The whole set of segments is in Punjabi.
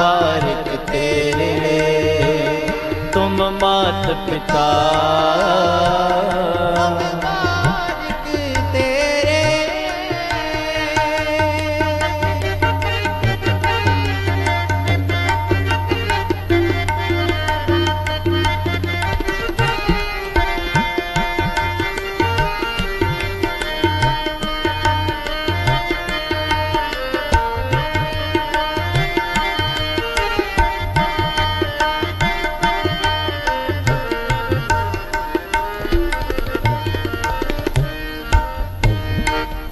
ਤਾਰਿਕ ਤੇਰੇ ਤੁਮ ਮਾਤ ਪਿਤਾ।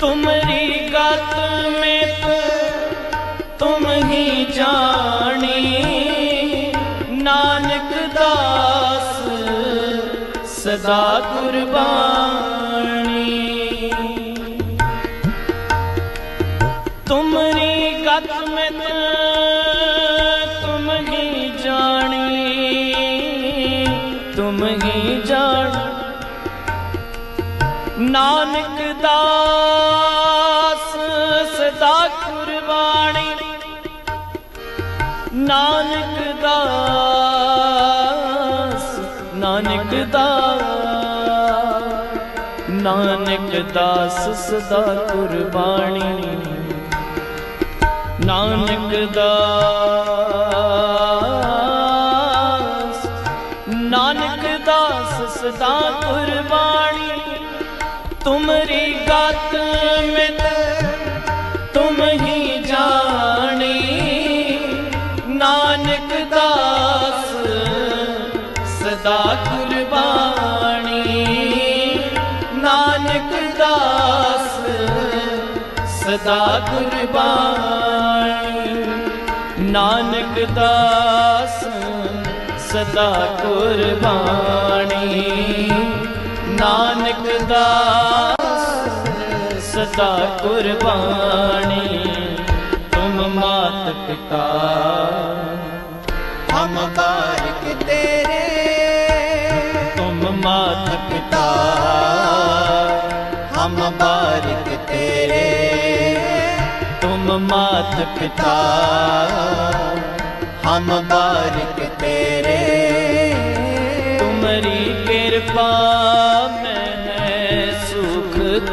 ਤੁਮਰੀ ਗਤ ਮੇਤ, ਤੁਮ ਹੀ ਜਾਣੀ। ਨਾਨਕ ਦਾਸ ਸਦਾ ਗੁਰਬਾਣੀ ਤੁਮਰੀ ਗਤ ਮੇਤ, ਤੁਮ ਹੀ ਜਾਣੀ। ਤੁਮ ਹੀ ਜਾਣੀ ਨਾਨਕ ਦਾਸ, ਸਦਾ ਕੁਰਬਾਨੀ ਨਾਨਕ ਦਾਸ ਨਾਨਕ ਦਾਸ ਨਾਨਕ ਦਾਸ, ਸਦਾ ਕੁਰਬਾਨੀ ਨਾਨਕ ਦਾਸ ਨਾਨਕ ਦਾਸ, ਸਦਾ ਕੁਰਬਾਨੀ ਤੁਮਰੀ ਗਤ ਮਿਤ ਤੁਮ ਹੀ ਜਾਣੀ। ਨਾਨਕ ਦਾਸ, ਸਦਾ ਕੁਰਬਾਨੀ ਨਾਨਕ ਦਾਸ, ਸਦਾ ਕੁਰਬਾਨੀ ਨਾਨਕ ਦਾਸ, ਸਦਾ ਕੁਰਬਾਨੀ ਨਾਨਕ ਦਾਸ ਸਦਾ ਕੁਰਬਾਨੀ ਤੁਮ ਮਾਤ ਪਿਤਾ। ਹਮ ਬਾਰਿਕ ਤੇਰੇ ਤੁਮ ਮਾਤ ਪਿਤਾ। ਹਮ ਬਾਰਿਕ ਤੇਰੇ ਤੁਮ ਮਾਤ ਪਿਤਾ। ਹਮ ਬਾਰਿਕ ਤੇਰੇ। ਤੁਮਰੀ ਕਿਰਪਾ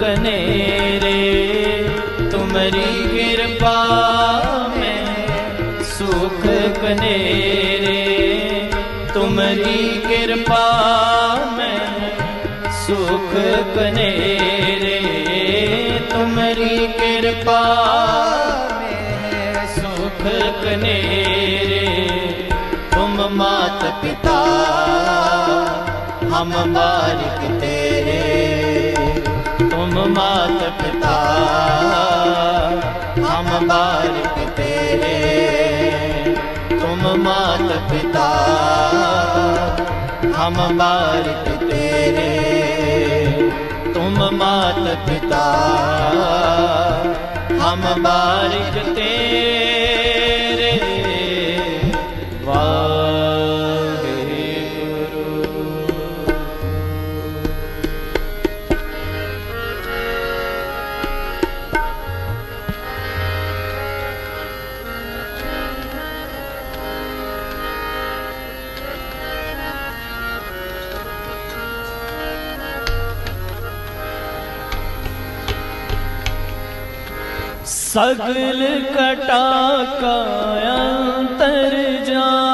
ਸੁਖ ਕਨੇਰੇ ਤੁਮਰੀ ਕਿਰਪਾ ਮੈਂ ਸੁਖ ਕਨੇਰੇ ਤੁਮਰੀ ਕਿਰਪਾ ਮੈਂ ਸੁਖ ਕਨੇਰੇ ਤੁਮਰੀ ਕਿਰਪਾ ਮੈਂ ਸੁਖ ਕਨੇਰੇ ਤੁਮ ਮਾਤ ਪਿਤਾ ਹਮ ਬਾਰਿਕ ਤੇਰੇ तुम मात पिता हम बालक तेरे तुम मात पिता हम बालक तेरे तुम मात पिता हम बालक तेरे ਸਗਲ ਕਟਾ ਕਾ ਅੰਤਰ ਜਾ